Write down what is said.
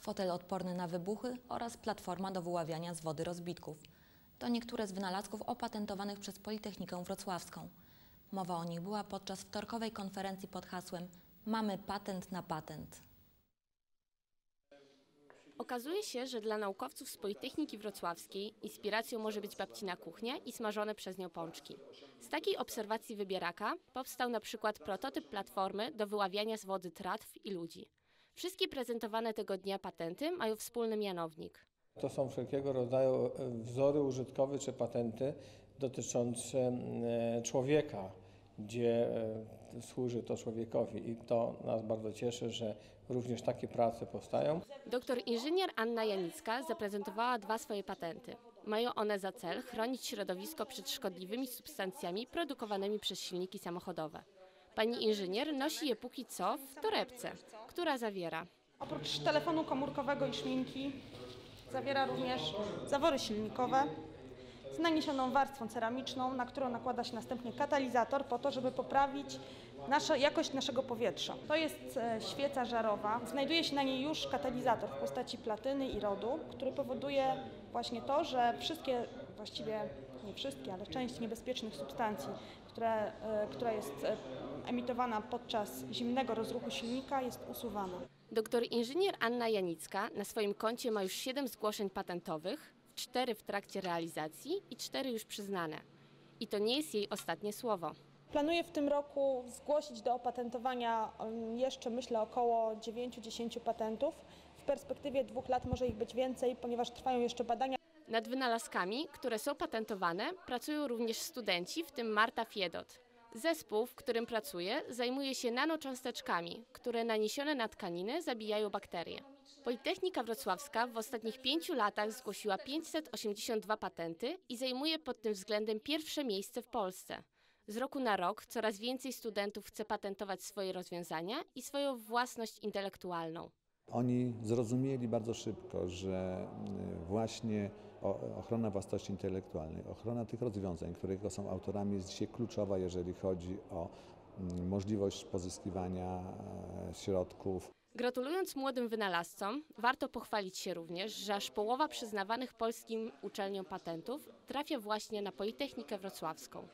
fotel odporny na wybuchy oraz platforma do wyławiania z wody rozbitków. To niektóre z wynalazków opatentowanych przez Politechnikę Wrocławską. Mowa o nich była podczas wtorkowej konferencji pod hasłem Mamy patent na patent. Okazuje się, że dla naukowców z Politechniki Wrocławskiej inspiracją może być babcina kuchnia i smażone przez nią pączki. Z takiej obserwacji wybieraka powstał na przykład prototyp platformy do wyławiania z wody tratw i ludzi. Wszystkie prezentowane tego dnia patenty mają wspólny mianownik. To są wszelkiego rodzaju e, wzory użytkowe czy patenty dotyczące e, człowieka, gdzie e, służy to człowiekowi i to nas bardzo cieszy, że również takie prace powstają. Doktor inżynier Anna Janicka zaprezentowała dwa swoje patenty. Mają one za cel chronić środowisko przed szkodliwymi substancjami produkowanymi przez silniki samochodowe. Pani inżynier nosi je póki co w torebce, która zawiera Oprócz telefonu komórkowego i szminki zawiera również zawory silnikowe z naniesioną warstwą ceramiczną, na którą nakłada się następnie katalizator po to, żeby poprawić jakość naszego powietrza. To jest e, świeca żarowa. Znajduje się na niej już katalizator w postaci platyny i rodu, który powoduje właśnie to, że wszystkie, właściwie nie wszystkie, ale część niebezpiecznych substancji, które, e, która jest e, emitowana podczas zimnego rozruchu silnika jest usuwana. Doktor inżynier Anna Janicka na swoim koncie ma już 7 zgłoszeń patentowych, 4 w trakcie realizacji i 4 już przyznane. I to nie jest jej ostatnie słowo. Planuję w tym roku zgłosić do opatentowania jeszcze myślę około 9-10 patentów. W perspektywie dwóch lat może ich być więcej, ponieważ trwają jeszcze badania. Nad wynalazkami, które są patentowane, pracują również studenci, w tym Marta Fiedot. Zespół, w którym pracuje, zajmuje się nanocząsteczkami, które naniesione na tkaniny zabijają bakterie. Politechnika Wrocławska w ostatnich pięciu latach zgłosiła 582 patenty i zajmuje pod tym względem pierwsze miejsce w Polsce. Z roku na rok coraz więcej studentów chce patentować swoje rozwiązania i swoją własność intelektualną. Oni zrozumieli bardzo szybko, że y, właśnie ochrona własności intelektualnej, ochrona tych rozwiązań, którego są autorami, jest dzisiaj kluczowa, jeżeli chodzi o mm, możliwość pozyskiwania e, środków Gratulując młodym wynalazcom, warto pochwalić się również, że aż połowa przyznawanych polskim uczelniom patentów trafia właśnie na Politechnikę Wrocławską.